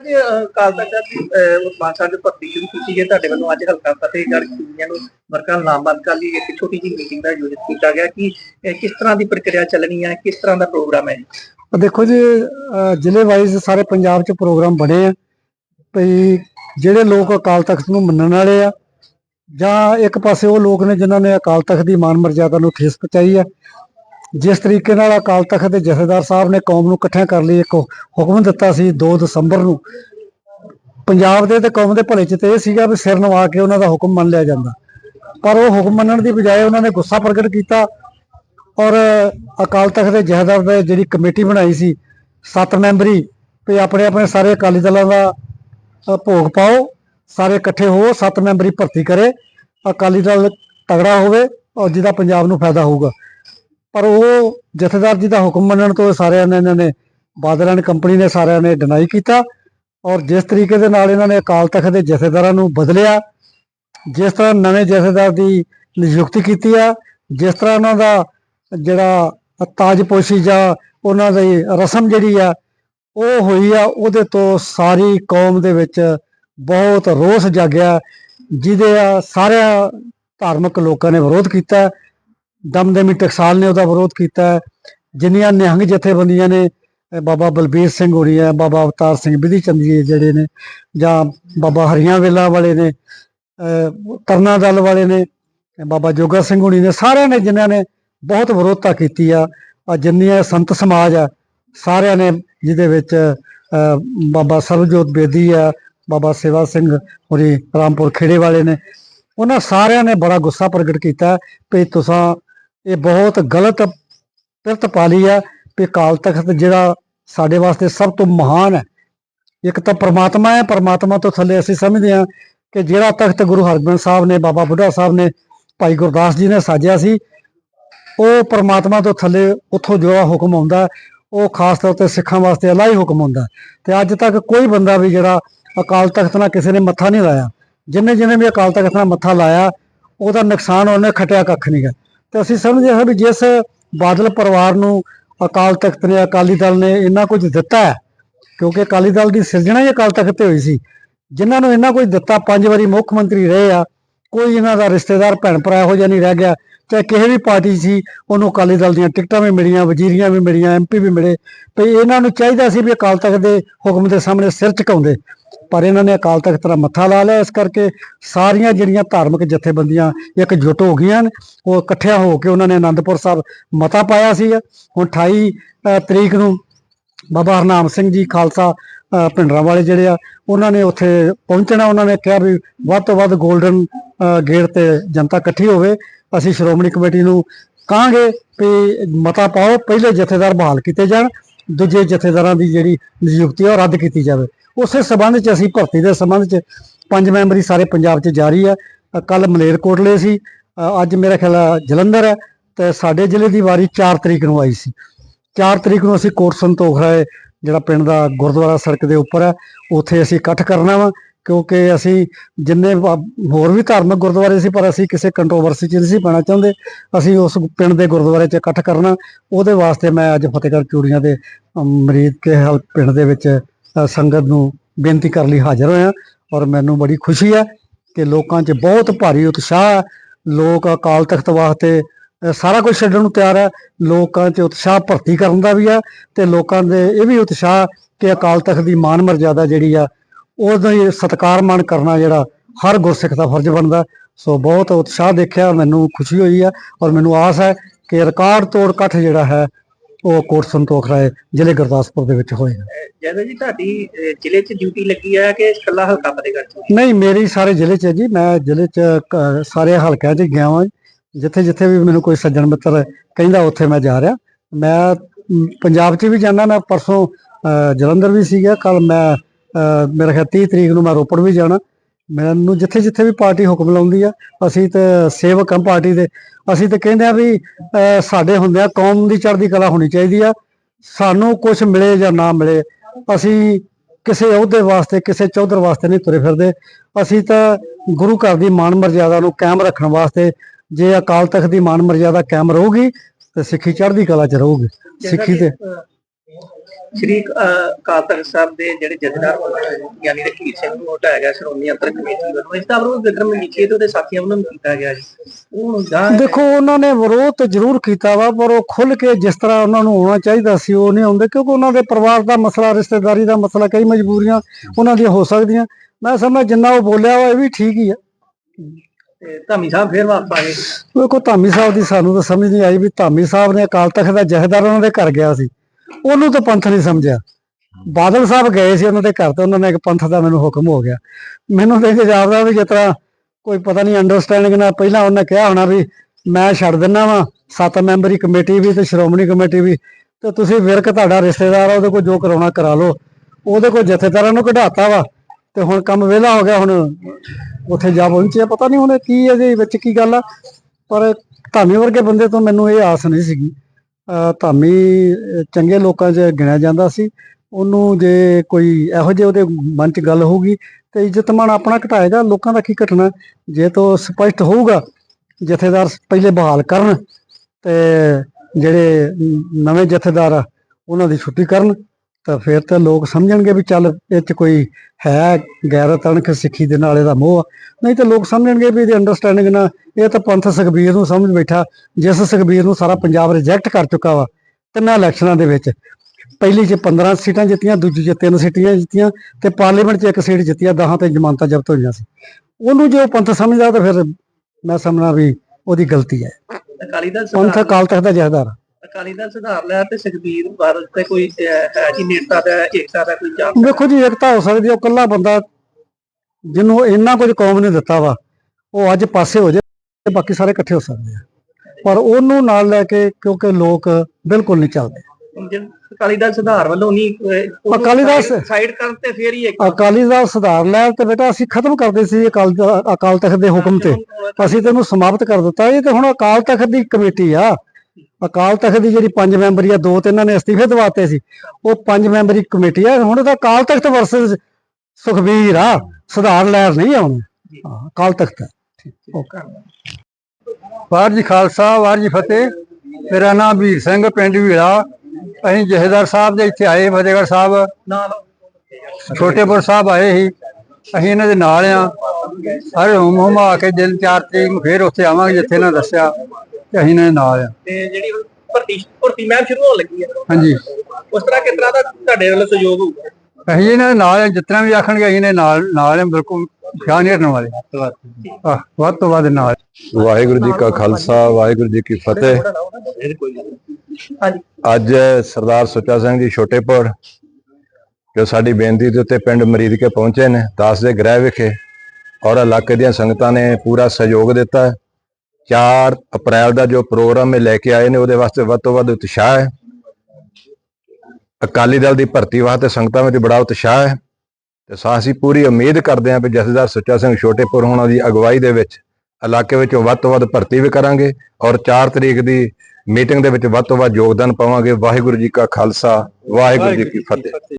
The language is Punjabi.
ਕਾਲ ਤੱਕ ਦੀ ਪੰਜ ਸਾਲ ਭਰਤੀ ਸ਼ੁਰੂ ਕੀਤੀ ਹੈ, ਤੁਹਾਡੇ ਵੱਲੋਂ ਅੱਜ ਹਲਕਾ ਫਤਿਹਗੜ੍ਹ ਚੂੜੀਆਂ ਵਰਕਰਾਂ ਲਾਮਬੰਦ ਕਰਨ ਲਈ ਇੱਕ ਛੋਟੀ ਜਿਹੀ ਮੀਟਿੰਗ ਦਾ ਆਯੋਜਿਤ ਕੀਤਾ ਗਿਆ ਕਿ ਕਿਸ ਤਰ੍ਹਾਂ ਦੀ ਪ੍ਰਕਿਰਿਆ ਚੱਲਣੀ ਹੈ, ਕਿਸ ਤਰ੍ਹਾਂ ਦਾ ਪ੍ਰੋਗਰਾਮ ਹੈ ਦੇਖੋ ਜੀ ਜ਼ਿਲ੍ਹੇ ਵਾਈਜ਼ ਸਾਰੇ ਪੰਜਾਬ 'ਚ ਪ੍ਰੋਗਰਾਮ ਬਣੇ ਆ। ਭਈ, ਜਿਹੜੇ ਲੋਕ ਅਕਾਲ ਤਖਤ ਨੂੰ ਮੰਨਣ ਵਾਲੇ ਆ, ਜਾਂ ਇੱਕ ਪਾਸੇ ਉਹ ਲੋਕ ਨੇ ਜਿਨ੍ਹਾਂ ਨੇ ਅਕਾਲ ਤਖਤ ਦੀ ਮਾਨ ਮਰਜ਼ਾਦਾ ਨੂੰ ਠੇਸ ਪਹੁੰਚਾਈ ਆ ਜਿਸ ਤਰੀਕੇ ਨਾਲ ਅਕਾਲ ਤਖਤ ਦੇ ਜਥੇਦਾਰ ਸਾਹਿਬ ਨੇ ਕੌਮ ਨੂੰ ਇਕੱਠਿਆਂ ਕਰਨ ਲਈ, ਇੱਕ ਹੁਕਮ ਦਿੱਤਾ ਸੀ 2 ਦਸੰਬਰ ਨੂੰ। ਪੰਜਾਬ ਦੇ ਤੇ ਕੌਮ ਦੇ ਭਲੇ 'ਚ ਤੇ ਇਹ ਸੀਗਾ ਵੀ ਸਿਰ ਨਵਾ ਕੇ ਉਹਨਾਂ ਦਾ ਹੁਕਮ ਮੰਨ ਲਿਆ ਜਾਂਦਾ। ਪਰ ਉਹ ਹੁਕਮ ਮੰਨਣ ਦੀ ਬਜਾਏ ਉਹਨਾਂ ਨੇ ਗੁੱਸਾ ਪ੍ਰਗਟ ਕੀਤਾ ਔਰ ਅਕਾਲ ਤਖਤ ਦੇ ਜਥੇਦਾਰ ਦੇ ਜਿਹੜੀ ਕਮੇਟੀ ਬਣਾਈ ਸੀ, ਸੱਤ ਮੈਂਬਰੀ ਤੇ ਆਪਣੇ ਆਪਣੇ ਸਾਰੇ ਅਕਾਲੀ ਦਲਾਂ ਦਾ ਭੋਗ ਪਾਓ, ਸਾਰੇ ਇਕੱਠੇ ਹੋ, ਸੱਤ ਮੈਂਬਰੀ ਭਰਤੀ ਕਰੇ, ਅਕਾਲੀ ਦਲ ਤਗੜਾ ਹੋਵੇ ਔਰ ਜਿਹਦਾ ਪੰਜਾਬ ਨੂੰ ਫਾਇਦਾ ਹੋਊਗਾ। ਪਰ ਉਹ ਜਥੇਦਾਰ ਜੀ ਦਾ ਹੁਕਮ ਮੰਨਣ ਤੋਂ ਸਾਰਿਆਂ ਨੇ ਇਹਨਾਂ ਨੇ ਬਾਦਲ ਐਂਡ ਕੰਪਨੀ ਨੇ ਸਾਰਿਆਂ ਨੇ ਡਿਨਾਈ ਕੀਤਾ ਔਰ ਜਿਸ ਤਰੀਕੇ ਦੇ ਨਾਲ ਇਹਨਾਂ ਨੇ ਅਕਾਲ ਤਖਤ ਦੇ ਜਥੇਦਾਰਾਂ ਨੂੰ ਬਦਲਿਆ, ਜਿਸ ਤਰ੍ਹਾਂ ਨਵੇਂ ਜਥੇਦਾਰ ਦੀ ਨਿਯੁਕਤੀ ਕੀਤੀ ਆ, ਜਿਸ ਤਰ੍ਹਾਂ ਉਹਨਾਂ ਦਾ ਜਿਹੜਾ ਤਾਜਪੋਸ਼ੀ ਜਾਂ ਉਹਨਾਂ ਦੀ ਰਸਮ ਜਿਹੜੀ ਆ, ਉਹ ਹੋਈ ਆ, ਉਹਦੇ ਤੋਂ ਸਾਰੀ ਕੌਮ ਦੇ ਵਿੱਚ ਬਹੁਤ ਰੋਸ ਜਾਗਿਆ, ਜਿਹਦੇ ਆ ਸਾਰਿਆਂ ਧਾਰਮਿਕ ਲੋਕਾਂ ਨੇ ਵਿਰੋਧ ਕੀਤਾ। ਦਮਦਮੀ ਟਕਸਾਲ ਨੇ ਉਹਦਾ ਵਿਰੋਧ ਕੀਤਾ ਹੈ। ਜਿੰਨੀਆਂ ਨਿਹੰਗ ਜਥੇਬੰਦੀਆਂ ਨੇ ਬਾਬਾ ਬਲਬੀਰ ਸਿੰਘ ਹੋਰੀ ਹੈ, ਬਾਬਾ ਅਵਤਾਰ ਸਿੰਘ ਵਿਧੀ ਚੰਦੀ ਜਿਹੜੇ ਨੇ, ਜਾਂ ਬਾਬਾ ਹਰੀਆਂ ਵੇਲਾ ਵਾਲੇ ਨੇ ਤਰਨਾ ਦਲ ਵਾਲੇ ਨੇ, ਬਾਬਾ ਜੋਗਾ ਸਿੰਘ ਹੋਣੀ ਨੇ, ਸਾਰਿਆਂ ਨੇ ਜਿਨ੍ਹਾਂ ਨੇ ਬਹੁਤ ਵਿਰੋਧਤਾ ਕੀਤੀ ਆ। ਆ ਜਿੰਨੀਆਂ ਸੰਤ ਸਮਾਜ ਆ, ਸਾਰਿਆਂ ਨੇ ਜਿਹਦੇ ਵਿੱਚ ਬਾਬਾ ਸਰਬਜੋਤ ਬੇਦੀ ਆ, ਬਾਬਾ ਸੇਵਾ ਸਿੰਘ ਹੋਰੀ ਰਾਮਪੁਰ ਖੇੜੇ ਵਾਲੇ ਨੇ, ਉਹਨਾਂ ਸਾਰਿਆਂ ਨੇ ਬੜਾ ਗੁੱਸਾ ਪ੍ਰਗਟ ਕੀਤਾ। ਵੀ ਤੁਸੀਂ ਇਹ ਬਹੁਤ ਗਲਤ ਪਿਰਤ ਪਾਲੀ ਹੈ ਵੀ ਕਾਲ ਤਖਤ ਜਿਹੜਾ ਸਾਡੇ ਵਾਸਤੇ ਸਭ ਤੋਂ ਮਹਾਨ ਹੈ। ਇੱਕ ਤਾਂ ਪ੍ਰਮਾਤਮਾ ਹੈ, ਪ੍ਰਮਾਤਮਾ ਤੋਂ ਥੱਲੇ ਅਸੀਂ ਸਮਝਦੇ ਹਾਂ ਕਿ ਜਿਹੜਾ ਤਖਤ ਗੁਰੂ ਹਰਗੋਬਿੰਦ ਸਾਹਿਬ ਨੇ, ਬਾਬਾ ਬੁੱਢਾ ਸਾਹਿਬ ਨੇ, ਭਾਈ ਗੁਰਦਾਸ ਜੀ ਨੇ ਸਾਜਿਆ ਸੀ, ਉਹ ਪ੍ਰਮਾਤਮਾ ਤੋਂ ਥੱਲੇ ਉੱਥੋਂ ਜਿਹੜਾ ਹੁਕਮ ਆਉਂਦਾ, ਉਹ ਖਾਸ ਤੌਰ ਤੇ ਸਿੱਖਾਂ ਵਾਸਤੇ ਅਲਾਈ ਹੁਕਮ ਹੁੰਦਾ ਤੇ ਅੱਜ ਤੱਕ ਕੋਈ ਬੰਦਾ ਵੀ ਜਿਹੜਾ ਅਕਾਲ ਤਖਤ ਨਾਲ ਕਿਸੇ ਨੇ ਮੱਥਾ ਨਹੀਂ ਲਾਇਆ। ਜਿੰਨੇ ਜਿੰਨੇ ਵੀ ਅਕਾਲ ਤਖਤ ਨਾਲ ਮੱਥਾ ਲਾਇਆ, ਉਹਦਾ ਨੁਕਸਾਨ ਉਹਨੇ ਖਟਿਆ ਕੱਖ ਨਹੀਂ ਨਹੀਂਗਾ ਤੇ ਅਸੀਂ ਸਮਝਦੇ ਹਾਂ ਵੀ ਜਿਸ ਬਾਦਲ ਪਰਿਵਾਰ ਨੂੰ ਅਕਾਲ ਤਖਤ ਨੇ, ਅਕਾਲੀ ਦਲ ਨੇ ਇੰਨਾ ਕੁਝ ਦਿੱਤਾ ਹੈ, ਕਿਉਂਕਿ ਅਕਾਲੀ ਦਲ ਦੀ ਸਿਰਜਣਾ ਹੀ ਅਕਾਲ ਤਖਤ ਤੇ ਹੋਈ ਸੀ, ਜਿਨ੍ਹਾਂ ਨੂੰ ਇੰਨਾ ਕੁਝ ਦਿੱਤਾ, ਪੰਜ ਵਾਰੀ ਮੁੱਖ ਮੰਤਰੀ ਰਹੇ ਆ, ਕੋਈ ਇਹਨਾਂ ਦਾ ਰਿਸ਼ਤੇਦਾਰ ਭੈਣ ਭਰਾ ਇਹੋ ਜਿਹਾ ਨਹੀਂ ਰਹਿ ਗਿਆ ਚਾਹੇ ਕਿਸੇ ਵੀ ਪਾਰਟੀ ਸੀ, ਉਹਨੂੰ ਅਕਾਲੀ ਦਲ ਦੀਆਂ ਟਿਕਟਾਂ ਵੀ ਮਿਲੀਆਂ, ਵਜ਼ੀਰੀਆਂ ਵੀ ਮਿਲੀਆਂ ਐਮਪੀ ਵੀ ਮਿਲੇ। ਤੇ ਇਹਨਾਂ ਨੂੰ ਚਾਹੀਦਾ ਸੀ ਵੀ ਅਕਾਲ ਤਖਤ ਦੇ ਹੁਕਮ ਦੇ ਸਾਹਮਣੇ ਸਿਰ ਝੁਕਾਉਂਦੇ। ਪਰ ਇਹਨਾਂ ਨੇ ਅਕਾਲ ਤਖਤ ਦਾ ਮੱਥਾ ਲਾ ਲਿਆ, ਇਸ ਕਰਕੇ ਸਾਰੀਆਂ ਜਿਹੜੀਆਂ ਧਾਰਮਿਕ ਜਥੇਬੰਦੀਆਂ ਇੱਕ ਇਕਜੁੱਟ ਹੋ ਗਈਆਂ ਨੇ ਉਹ ਇਕੱਠਿਆਂ ਹੋ ਕੇ ਉਹਨਾਂ ਨੇ ਆਨੰਦਪੁਰ ਸਾਹਿਬ ਮਤਾ ਪਾਇਆ ਸੀ ਹੁਣ 28 ਤਰੀਕ ਨੂੰ ਬਾਬਾ ਹਰਨਾਮ ਸਿੰਘ ਜੀ ਖਾਲਸਾ ਭਿੰਡਰਾਂ ਵਾਲੇ ਜਿਹੜੇ ਆ, ਉਹਨਾਂ ਨੇ ਉੱਥੇ ਪਹੁੰਚਣਾ, ਉਹਨਾਂ ਨੇ ਕਿਹਾ ਵੀ ਵੱਧ ਤੋਂ ਵੱਧ 골ਡਨ ਗੇਟ ਤੇ ਜਨਤਾ ਇਕੱਠੀ ਹੋਵੇ, ਅਸੀਂ ਸ਼੍ਰੋਮਣੀ ਕਮੇਟੀ ਨੂੰ ਕਹਾਂਗੇ ਵੀ ਮਤਾ ਪਾਓ, ਪਹਿਲੇ ਜਥੇਦਾਰ ਬਹਾਲ ਕੀਤੇ ਜਾਣ, ਦੂਜੇ ਜਥੇਦਾਰਾਂ ਦੀ ਜਿਹੜੀ ਨਿਯੁਕਤੀ ਆ ਉਹ ਰੱਦ ਕੀਤੀ ਜਾਵੇ। ਉਸੇ ਸਬੰਧ 'ਚ ਅਸੀਂ ਭਰਤੀ ਦੇ ਸਬੰਧ 'ਚ ਪੰਜ ਮੈਂਬਰੀ ਸਾਰੇ ਪੰਜਾਬ 'ਚ ਜਾਰੀ ਆ। ਕੱਲ ਮਲੇਰਕੋਟਲੇ ਸੀ। ਅੱਜ ਮੇਰਾ ਖਿਆਲ ਜਲੰਧਰ ਹੈ ਤੇ ਸਾਡੇ ਜ਼ਿਲ੍ਹੇ ਦੀ ਵਾਰੀ 4 ਤਰੀਕ ਨੂੰ ਆਈ ਸੀ। 4 ਤਰੀਕ ਨੂੰ ਅਸੀਂ ਕੋਟ ਸੰਤੋਖ ਰਾਏ ਜਿਹੜਾ ਪਿੰਡ ਦਾ ਗੁਰਦੁਆਰਾ ਸੜਕ ਦੇ ਉੱਪਰ ਹੈ ਉੱਥੇ ਅਸੀਂ ਇਕੱਠ ਕਰਨਾ ਵਾ ਕਿਉਂਕਿ ਅਸੀਂ ਜਿੰਨੇ ਹੋਰ ਵੀ ਧਾਰਮਿਕ ਗੁਰਦੁਆਰੇ ਸੀ ਪਰ ਅਸੀਂ ਕਿਸੇ ਕੰਟਰੋਵਰਸੀ 'ਚ ਨਹੀਂ ਸੀ ਪੈਣਾ ਚਾਹੁੰਦੇ। ਅਸੀਂ ਉਸ ਪਿੰਡ ਦੇ ਗੁਰਦੁਆਰੇ 'ਚ ਇਕੱਠ ਕਰਨਾ ਉਹਦੇ ਵਾਸਤੇ ਮੈਂ ਅੱਜ ਫਤਿਹਗੜ੍ਹ ਚੂੜੀਆਂ ਦੇ ਅਮ, ਮਰੀਦ ਕੇ ਹਲ ਪਿੰਡ ਦੇ ਵਿੱਚ ਸੰਗਤ ਨੂੰ ਬੇਨਤੀ ਕਰਨ ਲਈ ਹਾਜ਼ਰ ਹੋਇਆ ਔਰ ਮੈਨੂੰ ਬੜੀ ਖੁਸ਼ੀ ਹੈ ਕਿ ਲੋਕਾਂ 'ਚ ਬਹੁਤ ਭਾਰੀ ਉਤਸ਼ਾਹ ਹੈ। ਲੋਕ ਅਕਾਲ ਤਖਤ ਵਾਸਤੇ ਸਾਰਾ ਕੁਝ ਛੱਡਣ ਨੂੰ ਤਿਆਰ ਹੈ। ਲੋਕਾਂ 'ਚ ਉਤਸ਼ਾਹ ਭਰਤੀ ਕਰਨ ਦਾ ਵੀ ਹੈ ਤੇ ਲੋਕਾਂ ਦੇ ਇਹ ਵੀ ਉਤਸ਼ਾਹ ਕਿ ਅਕਾਲ ਤਖਤ ਦੀ ਮਾਨ ਮਰਜ਼ਾਦਾ ਜਿਹੜੀ ਆ ਉਹਦਾ ਹੀ ਸਤਿਕਾਰ ਮਾਣ ਕਰਨਾ ਜਿਹੜਾ ਹਰ ਗੁਰਸਿੱਖ ਦਾ ਫਰਜ਼ ਬਣਦਾ। ਸੋ ਬਹੁਤ ਉਤਸ਼ਾਹ ਦੇਖਿਆ ਮੈਨੂੰ ਖੁਸ਼ੀ ਹੋਈ ਹੈ ਔਰ ਮੈਨੂੰ ਆਸ ਹੈ ਕਿ ਰਿਕਾਰਡ ਤੋੜ ਇਕੱਠ ਜਿਹੜਾ ਹੈ ਉਹ ਕੋਟ ਸੰਤੋਖ ਰਾਏ ਜ਼ਿਲ੍ਹੇ ਗੁਰਦਾਸਪੁਰ ਦੇ ਵਿੱਚ ਹੋਏਗਾ। ਜੈਦਾ ਜੀ ਤੁਹਾਡੀ ਜ਼ਿਲ੍ਹੇ 'ਚ ਡਿਊਟੀ ਲੱਗੀ ਹੈ ਕਿ ਇਕੱਲਾ ਹਲਕਾ ਫਤਿਹਗੜ੍ਹ 'ਚ? ਨਹੀਂ ਮੇਰੀ ਸਾਰੇ ਜ਼ਿਲ੍ਹੇ 'ਚ ਜੀ। ਮੈਂ ਜ਼ਿਲ੍ਹੇ 'ਚ ਸਾਰੇ ਹਲਕਿਆਂ 'ਚ ਗਿਆ ਹਾਂ ਜਿੱਥੇ ਜਿੱਥੇ ਵੀ ਮੈਨੂੰ ਕੋਈ ਸੱਜਣ ਮਿੱਤਰ ਕਹਿੰਦਾ ਉੱਥੇ ਮੈਂ ਜਾ ਰਿਹਾ। ਮੈਂ ਪੰਜਾਬ 'ਚ ਵੀ ਜਾਂਦਾ ਮੈਂ ਪਰਸੋਂ ਜਲੰਧਰ ਵੀ ਸੀਗਾ ਕੱਲ ਮੈਂ ਅ, ਮੇਰਾ ਖਿਆਲ 30 ਤਰੀਕ ਨੂੰ ਮੈਂ ਰੋਪੜ ਵੀ ਜਾਣਾ। ਮੈਨੂੰ ਜਿੱਥੇ ਜਿੱਥੇ ਵੀ ਪਾਰਟੀ ਹੁਕਮ ਲਾਉਂਦੀ ਆ ਅਸੀਂ ਤੇ ਸੇਵਕ ਹਾਂ ਪਾਰਟੀ ਦੇ ਅਸੀਂ ਤੇ ਕਹਿੰਦੇ ਆ ਵੀ ਅ, ਸਾਡੇ ਹੁੰਦਿਆਂ ਕੌਮ ਦੀ ਚੜ੍ਹਦੀ ਕਲਾ ਹੋਣੀ ਚਾਹੀਦੀ ਆ ਸਾਨੂੰ ਕੁਝ ਮਿਲੇ ਜਾਂ ਨਾ ਮਿਲੇ ਅਸੀਂ ਕਿਸੇ ਅਹੁਦੇ ਵਾਸਤੇ ਕਿਸੇ ਚੌਧਰ ਵਾਸਤੇ ਨਹੀਂ ਤੁਰੇ ਫਿਰਦੇ। ਅਸੀਂ ਤਾਂ ਗੁਰੂ ਘਰ ਦੀ ਮਾਨ ਮਰਜ਼ਾਦਾ ਨੂੰ ਕਾਇਮ ਰੱਖਣ ਵਾਸਤੇ ਜੇ ਅਕਾਲ ਤਖਤ ਦੀ ਮਾਨ ਮਰਜ਼ਾਦਾ ਕਾਇਮ ਰਹੂਗੀ ਤੇ ਸਿੱਖੀ ਚੜ੍ਹਦੀ ਕਲਾ 'ਚ ਰਹੂਗੀ। ਸਿੱਖੀ ਤੇ ਸ਼੍ਰੀ ਅਕਾਲ ਤਖਤ ਸਾਹਿਬ ਦੇ ਜਿਹੜੇ ਜਥੇਦਾਰ ਯਾਨੀ ਰਖੀਰ ਸਿੰਘ ਨੂੰ ਹਟਾਇਆ ਗਿਆ ਸ਼੍ਰੋਮਣੀ ਅੰਤਰ ਕਮੇਟੀ ਵੱਲੋਂ ਇਸ ਦਾ ਵਿਰੋਧ ਵਿਕਰਮ ਮਜੀਠੀਆ ਤੇ ਉਹਦੇ ਸਾਥੀਆਂ ਵੱਲੋਂ ਕੀਤਾ ਗਿਆ ਜੀ। ਉਹ ਦੇਖੋ ਉਹਨਾਂ ਨੇ ਵਿਰੋਧ ਤਾਂ ਜ਼ਰੂਰ ਕੀਤਾ ਵਾ ਪਰ ਉਹ ਖੁੱਲ ਕੇ ਜਿਸ ਤਰ੍ਹਾਂ ਉਹਨਾਂ ਨੂੰ ਆਉਣਾ ਚਾਹੀਦਾ ਸੀ ਉਹ ਨਹੀਂ ਆਉਂਦੇ ਕਿਉਂਕਿ ਉਹਨਾਂ ਦੇ ਪਰਿਵਾਰ ਦਾ ਮਸਲਾ ਰਿਸ਼ਤੇਦਾਰੀ ਦਾ ਮਸਲਾ ਕਈ ਮਜਬੂਰੀਆਂ ਉਹਨਾਂ ਦੀਆਂ ਹੋ ਸਕਦੀਆਂ। ਮੈਂ ਸਮਝ ਜਿੰਨਾ ਉਹ ਬੋਲਿਆ ਵਾ ਇਹ ਵੀ ਠੀਕ ਹੀ ਆ। ਤੇ ਧਾਮੀ ਸਾਹਿਬ ਫੇਰ ਵਾਪਸ ਆ ਗਏ। ਵੇਖੋ, ਧਾਮੀ ਸਾਹਿਬ ਦੀ ਸਾਨੂੰ ਤਾਂ ਸਮਝ ਨਹੀਂ ਆਈ ਵੀ ਧਾਮੀ ਸਾਹਿਬ ਨੇ ਅਕਾਲ ਤਖਤ ਦਾ ਜਥੇਦਾਰ ਉਹਨਾਂ ਦੇ ਘਰ ਗਿਆ ਸੀ। ਉਹਨੂੰ ਤਾਂ ਪੰਥ ਨਹੀਂ ਸਮਝਿਆ। ਬਾਦਲ ਸਾਹਿਬ ਗਏ ਸੀ ਉਹਨਾਂ ਦੇ ਘਰ ਤੇ ਉਹਨਾਂ ਨੇ ਇੱਕ ਪੰਥ ਦਾ ਮੈਨੂੰ ਹੁਕਮ ਹੋ ਗਿਆ। ਮੈਨੂੰ ਤਾਂ ਇਹ ਜਾਪਦਾ ਵੀ ਜਿਸ ਤਰ੍ਹਾਂ ਕੋਈ ਪਤਾ ਨਹੀਂ ਅੰਡਰਸਟੈਂਡਿੰਗ ਨਾਲ ਪਹਿਲਾਂ ਉਹਨੇ ਕਿਹਾ ਹੋਣਾ ਵੀ ਮੈਂ ਛੱਡ ਦਿੰਨਾ ਵਾਂ, ਸੱਤ ਮੈਂਬਰੀ ਕਮੇਟੀ ਵੀ ਤੇ ਸ਼੍ਰੋਮਣੀ ਕਮੇਟੀ ਵੀ। ਤੇ ਤੁਸੀਂ ਵਿਰਕ ਤੁਹਾਡਾ ਰਿਸ਼ਤੇਦਾਰ ਆ, ਉਹਦੇ ਕੋਲ ਜੋ ਕਰਾਉਣਾ ਕਰਾ ਲਓ। ਉਹਦੇ ਕੋਲ ਜਥੇਦਾਰਾਂ ਨੂੰ ਕਢਾਤਾ ਵਾ। ਤੇ ਹੁਣ ਕੰਮ ਵਿਹਲਾ ਹੋ ਗਿਆ ਹੁਣ। ਉੱਥੇ ਜਾ ਪਹੁੰਚਿਆ ਪਤਾ ਨਹੀਂ ਉਹਨੇ ਕੀ ਇਹਦੇ ਵਿੱਚ ਕੀ ਗੱਲ ਆ। ਪਰ ਧਾਮੀ ਵਰਗੇ ਬੰਦੇ ਤੋਂ ਮੈਨੂੰ ਇਹ ਆਸ ਨਹੀਂ ਸੀਗੀ। ਅਹ ਧਾਮੀ ਅਹ ਚੰਗੇ ਲੋਕਾਂ 'ਚ ਗਿਣਿਆ ਜਾਂਦਾ ਸੀ। ਉਹਨੂੰ ਜੇ ਕੋਈ ਇਹੋ ਜਿਹੇ ਉਹਦੇ ਮਨ 'ਚ ਗੱਲ ਹੋਊਗੀ ਤੇ ਇੱਜ਼ਤ ਮਾਣ ਆਪਣਾ ਘਟਾਏਗਾ ਲੋਕਾਂ ਦਾ ਕੀ ਘਟਣਾ? ਜੇ ਤੋਂ ਸਪਸ਼ਟ ਹੋਊਗਾ, ਜਥੇਦਾਰ ਪਹਿਲੇ ਬਹਾਲ ਕਰਨ ਤੇ ਜਿਹੜੇ ਨ- ਨਵੇਂ ਜਥੇਦਾਰ ਆ, ਉਹਨਾਂ ਦੀ ਛੁੱਟੀ ਕਰਨ। ਤਾਂ ਫਿਰ ਤਾਂ ਲੋਕ ਸਮਝਣਗੇ ਵੀ ਚੱਲ ਇਹ 'ਚ ਕੋਈ ਹੈ ਗੈਰਤ ਅਣਖ ਸਿੱਖੀ ਦੇ ਨਾਲ ਇਹਦਾ ਮੋਹ ਆ। ਨਹੀਂ ਤਾਂ ਲੋਕ ਸਮਝਣਗੇ ਵੀ ਇਹਦੀ ਅੰਡਰਸਟੈਂਡਿੰਗ ਨਾਲ ਇਹ ਤਾਂ ਪੰਥ ਸੁਖਬੀਰ ਨੂੰ ਸਮਝ ਬੈਠਾ ਜਿਸ ਸੁਖਬੀਰ ਨੂੰ ਸਾਰਾ ਪੰਜਾਬ ਰਿਜੈਕਟ ਕਰ ਚੁੱਕਾ ਵਾ ਤਿੰਨਾਂ ਇਲੈਕਸ਼ਨਾਂ ਦੇ ਵਿੱਚ। ਪਹਿਲੀ 'ਚ 15 ਸੀਟਾਂ ਜਿੱਤੀਆਂ ਦੂਜੀ 'ਚ ਤਿੰਨ ਸੀਟਾਂ ਜਿੱਤੀਆਂ ਤੇ ਪਾਰਲੀਮੈਂਟ 'ਚ ਇੱਕ ਸੀਟ ਜਿੱਤੀਆਂ ਦਹਾਂ ਤੇ ਜ਼ਮਾਨਤਾਂ ਜ਼ਬਤ ਹੋਈਆਂ ਸੀ। ਉਹਨੂੰ ਜੇ ਉਹ ਪੰਥ ਸਮਝਦਾ ਤਾਂ ਫਿਰ ਮੈਂ ਸਮਝਣਾ ਵੀ ਉਹਦੀ ਗਲਤੀ ਹੈ। ਅਕਾਲੀ ਦਲ ਪੰਥ ਅਕਾਲ ਤਖਤ ਦਾ ਜਹਦਾਰ ਅਕਾਲੀ ਦਲ ਸੁਧਾਰ ਲਿਆ ਤੇ ਸੁਖਬੀਰ ਬਾਦਲ ਤੇ ਕੋਈ ਹੈ ਜੀ ਨੇਤਾ ਦਾ ਏਕਤਾ ਦਾ ਕੋਈ ਚਾਪ ਵੇਖੋ ਜੀ ਇਕਤਾ ਹੋ ਸਕਦੀ ਉਹ ਇਕੱਲਾ ਬੰਦਾ ਜਿਹਨੂੰ ਇੰਨਾ ਕੁਝ ਕੌਮ ਨੇ ਦਿੱਤਾ ਵਾ ਉਹ ਅੱਜ ਪਾਸੇ ਹੋ ਤੇ ਬਾਕੀ ਸਾਰੇ ਇਕੱਠੇ ਹੋ ਸਕਦੇ ਆ। ਪਰ ਉਹਨੂੰ ਨਾਲ ਲੈ ਕੇ ਕਿਉਂਕਿ ਲੋਕ ਬਿਲਕੁਲ ਨਹੀਂ ਚੱਲਦੇ। ਜੇ ਅਕਾਲੀ ਦਲ ਸੁਧਾਰ ਵੱਲੋਂ ਨਹੀਂ ਅਕਾਲੀ ਦਲ ਸਾਈਡ ਕਰਨ ਤੇ ਫੇਰ ਹੀ ਇੱਕ ਅਕਾਲੀ ਦਲ ਸੁਧਾਰ ਲੈ ਤੇ ਬੇਟਾ ਅਸੀਂ ਖਤਮ ਕਰਦੇ ਸੀ ਅਕਾਲ ਅਕਾਲ ਤਖਤ ਦੇ ਹੁਕਮ ਤੇ। ਅਸੀਂ ਤੈਨੂੰ ਸਮਾਪਤ ਕਰ ਦਿੱਤਾ। ਇਹ ਤੇ ਹੁਣ ਅਕਾਲ ਤਖਤ ਦੀ ਕਮੇਟੀ ਆ। ਅਕਾਲ ਤਖਤ ਦੀ ਜਿਹੜੀ ਪੰਜ ਮੈਂਬਰੀ ਆ ਦੋ ਤੇ ਇਹਨਾਂ ਨੇ ਅਸਤੀਫੇ ਦਵਾਤੇ ਸੀ ਉਹ ਪੰਜ ਮੈਂਬਰੀ ਕਮੇਟੀ ਆ। ਹੁਣ ਤਾਂ ਅਕਾਲ ਤਖਤ ਵਰਸਸ ਸੁਖਬੀਰ ਆ ਸੁਧਾਰ ਲਹਿਰ ਨਹੀਂ ਆਉਣੀ ਹਾਂ, ਅਕਾਲ ਤਖਤ ਵਾਹਿਗੁਰੂ ਜੀ ਖਾਲਸਾ ਵਾਹਿਗੁਰੂ ਜੀ ਫਤਿਹ। ਮੇਰਾ ਨਾਮ ਵੀਰ ਸਿੰਘ ਪਿੰਡ ਵੀੜਾ ਅਸੀਂ ਜਹੇਦਾਰ ਸਾਹਿਬ ਦੇ ਇੱਥੇ ਆਏ ਫਤਿਹਗੜ੍ਹ ਸਾਹਿਬ। ਛੋਟੇਪੁਰ ਸਾਹਿਬ ਆਏ ਸੀ। ਅਸੀਂ ਇਹਨਾਂ ਦੇ ਨਾਲ ਆ। ਸਾਰੇ ਹੁਮ ਹੁਮ ਆ ਕੇ ਦਿਨ ਚਾਰ ਤਰੀਕ ਨੂੰ ਫੇਰ ਉੱਥੇ ਆਵਾਂਗੇ ਜਿੱਥੇ ਇਹਨਾਂ ਦੱਸਿਆ। ਤੇ ਅਸੀਂ ਇਹਨਾਂ ਦੇ ਨਾਲ ਆ। ਤੇ ਜਿਹੜੀ ਹੁਣ ਭਰਤੀ ਭਰਤੀ ਮੈਂ ਸ਼ੁਰੂ ਹੋਣ ਲੱਗੀ ਹੈ ਹਾਂਜੀ। ਉਸ ਤਰ੍ਹਾਂ ਕਿਸ ਤਰ੍ਹਾਂ ਦਾ ਤੁਹਾਡੇ ਵੱਲੋਂ ਸਹਿਯੋਗ ਹੋਊਗਾ? ਅਸੀਂ ਇਹਨਾਂ ਦੇ ਨਾਲ ਆ ਜਿਤਨਾ ਵੀ ਆਖਣਗੇ ਅਸੀਂ ਇਹਨਾਂ ਦੇ ਨਾਲ ਨਾਲ ਆ ਬਿਲਕੁਲ ਖਿਆਲ ਨਹੀਂ ਰੱਖਣ ਵਾਲੇ। ਆਹ, ਵੱਧ ਤੋਂ ਵੱਧ ਨਾਲ। ਵਾਹਿਗੁਰੂ ਜੀ ਕਾ ਖਾਲਸਾ ਵਾਹਿਗੁਰੂ ਜੀ ਕੀ ਫਤਿਹ। ਹਾਂਜੀ। ਅੱਜ ਸਰਦਾਰ ਸੁੱਚਾ ਸਿੰਘ ਜੀ ਛੋਟੇਪੁਰ ਜੋ ਸਾਡੀ ਬੇਨਤੀ ਦੇ ਉੱਤੇ ਪਿੰਡ ਮਰੀਦ ਕੇ ਪਹੁੰਚੇ ਨੇ ਦਾਸ ਦੇ ਗ੍ਰਹਿ ਵਿਖੇ ਔਰ ਇਲਾਕੇ ਦੀਆਂ ਸੰਗਤਾਂ ਨੇ ਪੂਰਾ ਸਹਿਯੋਗ ਦਿੱਤਾ। ਹੈ 4 ਅਪ੍ਰੈਲ ਦਾ ਜੋ ਪ੍ਰੋਗਰਾਮ ਇਹ ਲੈ ਕੇ ਆਏ ਨੇ ਉਹਦੇ ਵਾਸਤੇ ਵੱਧ ਤੋਂ ਵੱਧ ਉਤਸ਼ਾਹ ਹੈ। ਅਕਾਲੀ ਦਲ ਦੀ ਭਰਤੀ ਵਾਸਤੇ ਸੰਗਤਾਂ ਵਿੱਚ ਬੜਾ ਉਤਸ਼ਾਹ ਹੈ। ਤੇ ਸਾ ਅਸੀਂ ਪੂਰੀ ਉਮੀਦ ਕਰਦੇ ਹਾਂ ਕਿ ਜਥੇਦਾਰ ਸੁੱਚਾ ਸਿੰਘ ਛੋਟੇਪੁਰ ਹੋਣਾ ਦੀ ਅਗਵਾਈ ਦੇ ਵਿੱਚ ਇਲਾਕੇ ਵਿੱਚੋਂ ਵੱਧ ਤੋਂ ਵੱਧ ਭਰਤੀ ਵੀ ਕਰਾਂਗੇ ਔਰ 4 ਤਰੀਕ ਦੀ ਮੀਟਿੰਗ ਦੇ ਵਿੱਚ ਵੱਧ ਤੋਂ ਵੱਧ ਯੋਗਦਾਨ ਪਾਵਾਂਗੇ। ਵਾਹਿਗੁਰੂ ਜੀ ਕਾ ਖਾਲਸਾ ਵਾਹਿਗੁਰੂ ਜੀ ਕੀ ਫਤਿਹ।